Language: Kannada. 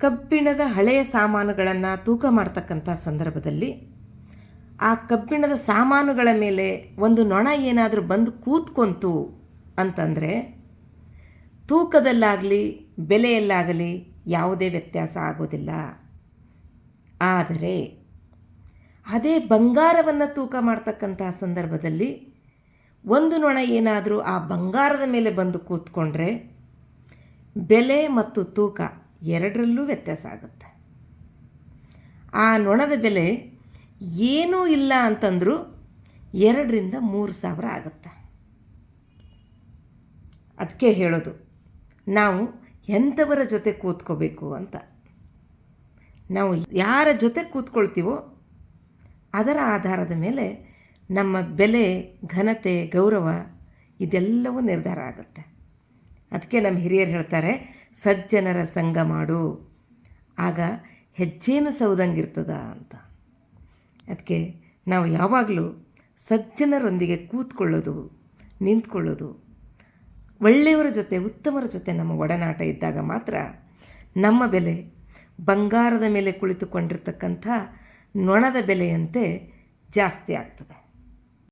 ಕಬ್ಬಿಣದ ಹಳೆಯ ಸಾಮಾನುಗಳನ್ನು ತೂಕ ಮಾಡ್ತಕ್ಕಂಥ ಸಂದರ್ಭದಲ್ಲಿ ಆ ಕಬ್ಬಿಣದ ಸಾಮಾನುಗಳ ಮೇಲೆ ಒಂದು ನೊಣ ಏನಾದರೂ ಬಂದು ಕೂತ್ಕೊಂತು ಅಂತಂದರೆ ತೂಕದಲ್ಲಾಗಲಿ, ಬೆಲೆಯಲ್ಲಾಗಲಿ ಯಾವುದೇ ವ್ಯತ್ಯಾಸ ಆಗೋದಿಲ್ಲ. ಆದರೆ ಅದೇ ಬಂಗಾರವನ್ನು ತೂಕ ಮಾಡ್ತಕ್ಕಂತಹ ಸಂದರ್ಭದಲ್ಲಿ ಒಂದು ನೊಣ ಏನಾದರೂ ಆ ಬಂಗಾರದ ಮೇಲೆ ಬಂದು ಕೂತ್ಕೊಂಡ್ರೆ ಬೆಲೆ ಮತ್ತು ತೂಕ ಎರಡರಲ್ಲೂ ವ್ಯತ್ಯಾಸ ಆಗುತ್ತೆ. ಆ ನೊಣದ ಬೆಲೆ ಏನೂ ಇಲ್ಲ ಅಂತಂದರೂ ಎರಡರಿಂದ ಮೂರು ಸಾವಿರ ಆಗುತ್ತೆ. ಅದಕ್ಕೆ ಹೇಳೋದು, ನಾವು ಎಂಥವರ ಜೊತೆ ಕೂತ್ಕೋಬೇಕು ಅಂತ. ನಾವು ಯಾರ ಜೊತೆ ಕೂತ್ಕೊಳ್ತೀವೋ ಅದರ ಆಧಾರದ ಮೇಲೆ ನಮ್ಮ ಬೆಲೆ, ಘನತೆ, ಗೌರವ ಇದೆಲ್ಲವೂ ನಿರ್ಧಾರ ಆಗುತ್ತೆ. ಅದಕ್ಕೆ ನಮ್ಮ ಹಿರಿಯರು ಹೇಳ್ತಾರೆ ಸಜ್ಜನರ ಸಂಘ ಮಾಡು. ಆಗ ಹೆಜ್ಜೇನು ಸೌದಂಗಿರ್ತದ ಅಂತ. ಅದಕ್ಕೆ ನಾವು ಯಾವಾಗಲೂ ಸಜ್ಜನರೊಂದಿಗೆ ಕೂತ್ಕೊಳ್ಳೋದು, ನಿಂತ್ಕೊಳ್ಳೋದು, ಒಳ್ಳೆಯವರ ಜೊತೆ, ಉತ್ತಮರ ಜೊತೆ ನಮ್ಮ ಒಡನಾಟ ಇದ್ದಾಗ ಮಾತ್ರ ನಮ್ಮ ಬೆಲೆ ಬಂಗಾರದ ಮೇಲೆ ಕುಳಿತುಕೊಂಡಿರ್ತಕ್ಕಂಥ ನೊಣದ ಬೆಲೆಯಂತೆ ಜಾಸ್ತಿ ಆಗ್ತದೆ.